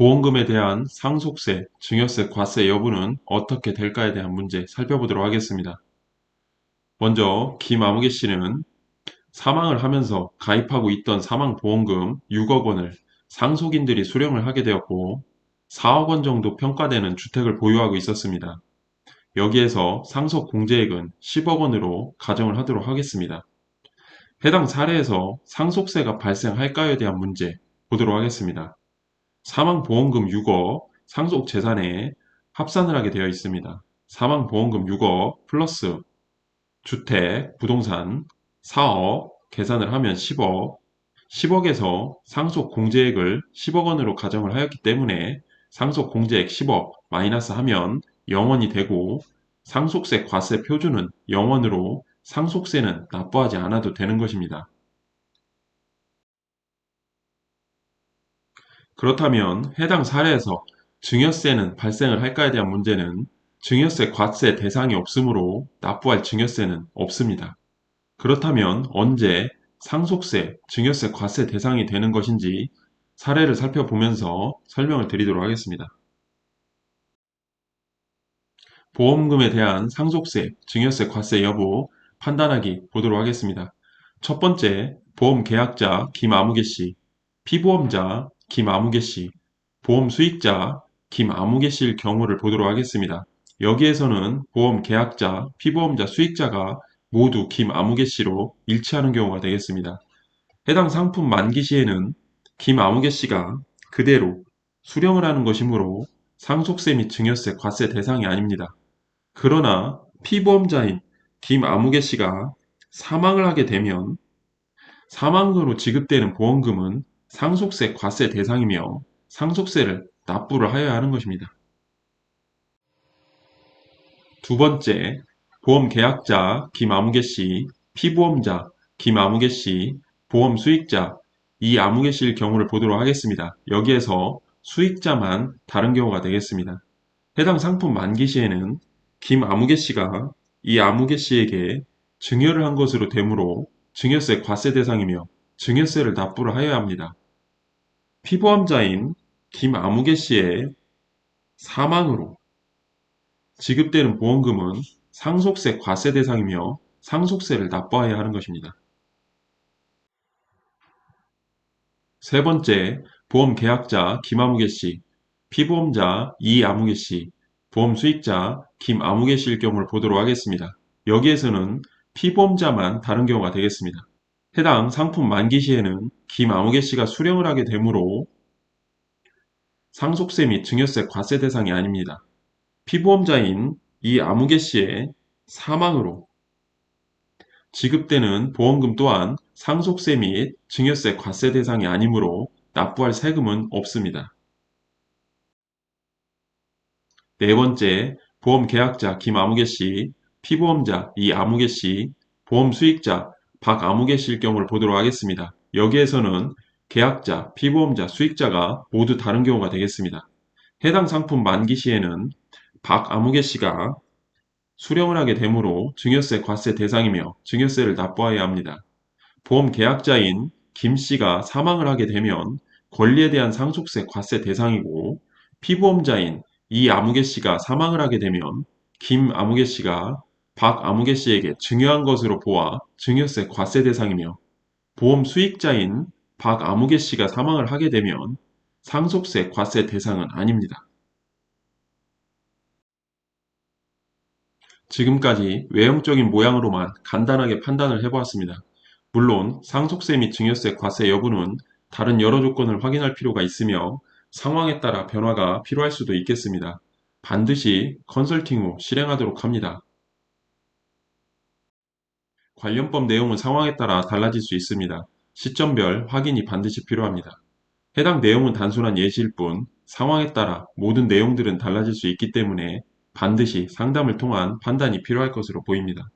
보험금에 대한 상속세, 증여세, 과세 여부는 어떻게 될까에 대한 문제 살펴보도록 하겠습니다. 먼저 김아무개 씨는 사망을 하면서 가입하고 있던 사망보험금 6억 원을 상속인들이 수령을 하게 되었고 4억 원 정도 평가되는 주택을 보유하고 있었습니다. 여기에서 상속 공제액은 10억 원으로 가정을 하도록 하겠습니다. 해당 사례에서 상속세가 발생할까에 대한 문제 보도록 하겠습니다. 사망보험금 6억 상속 재산에 합산을 하게 되어 있습니다. 사망보험금 6억 플러스 주택, 부동산 4억 계산을 하면 10억 10억에서 상속 공제액을 10억 원으로 가정을 하였기 때문에 상속 공제액 10억 마이너스 하면 0원이 되고 상속세 과세 표준은 0원으로 상속세는 납부하지 않아도 되는 것입니다. 그렇다면 해당 사례에서 증여세는 발생을 할까에 대한 문제는 증여세 과세 대상이 없으므로 납부할 증여세는 없습니다. 그렇다면 언제 상속세, 증여세 과세 대상이 되는 것인지 사례를 살펴보면서 설명을 드리도록 하겠습니다. 보험금에 대한 상속세, 증여세 과세 여부 판단하기 보도록 하겠습니다. 첫 번째, 보험 계약자 김아무개 씨, 피보험자 김아무개 씨, 보험 수익자 김아무개 씨일 경우를 보도록 하겠습니다. 여기에서는 보험 계약자, 피보험자, 수익자가 모두 김아무개 씨로 일치하는 경우가 되겠습니다. 해당 상품 만기 시에는 김아무개 씨가 그대로 수령을 하는 것이므로 상속세 및 증여세, 과세 대상이 아닙니다. 그러나 피보험자인 김아무개 씨가 사망을 하게 되면 사망으로 지급되는 보험금은 상속세, 과세 대상이며 상속세를 납부를 하여야 하는 것입니다. 두 번째, 보험 계약자 김아무개 씨, 피보험자 김아무개 씨, 보험 수익자 이 아무개 씨일 경우를 보도록 하겠습니다. 여기에서 수익자만 다른 경우가 되겠습니다. 해당 상품 만기 시에는 김아무개 씨가 이 아무개 씨에게 증여를 한 것으로 되므로 증여세 과세 대상이며 증여세를 납부를 하여야 합니다. 피보험자인 김아무개 씨의 사망으로 지급되는 보험금은 상속세 과세 대상이며 상속세를 납부해야 하는 것입니다. 세 번째, 보험 계약자 김아무개 씨, 피보험자 이아무개 씨, 보험 수익자 김아무개 씨일 경우를 보도록 하겠습니다. 여기에서는 피보험자만 다른 경우가 되겠습니다. 해당 상품 만기 시에는 김아무개 씨가 수령을 하게 되므로 상속세 및 증여세 과세 대상이 아닙니다. 피보험자인 이 아무개 씨의 사망으로 지급되는 보험금 또한 상속세 및 증여세 과세 대상이 아니므로 납부할 세금은 없습니다. 네 번째, 보험 계약자 김아무개 씨, 피보험자 이아무개 씨, 보험 수익자 박아무개 경우를 보도록 하겠습니다. 여기에서는 계약자, 피보험자, 수익자가 모두 다른 경우가 되겠습니다. 해당 상품 만기 시에는 박아무개 씨가 수령을 하게 되므로 증여세 과세 대상이며 증여세를 납부해야 합니다. 보험 계약자인 김 씨가 사망을 하게 되면 권리에 대한 상속세 과세 대상이고 피보험자인 이 아무개 씨가 사망을 하게 되면 김 아무개 씨가 박아무개 씨에게 증여한 것으로 보아 증여세 과세 대상이며 보험 수익자인 박아무개 씨가 사망을 하게 되면 상속세 과세 대상은 아닙니다. 지금까지 외형적인 모양으로만 간단하게 판단을 해보았습니다. 물론 상속세 및 증여세 과세 여부는 다른 여러 조건을 확인할 필요가 있으며 상황에 따라 변화가 필요할 수도 있겠습니다. 반드시 컨설팅 후 실행하도록 합니다. 관련법 내용은 상황에 따라 달라질 수 있습니다. 시점별 확인이 반드시 필요합니다. 해당 내용은 단순한 예시일 뿐 상황에 따라 모든 내용들은 달라질 수 있기 때문에 반드시 상담을 통한 판단이 필요할 것으로 보입니다.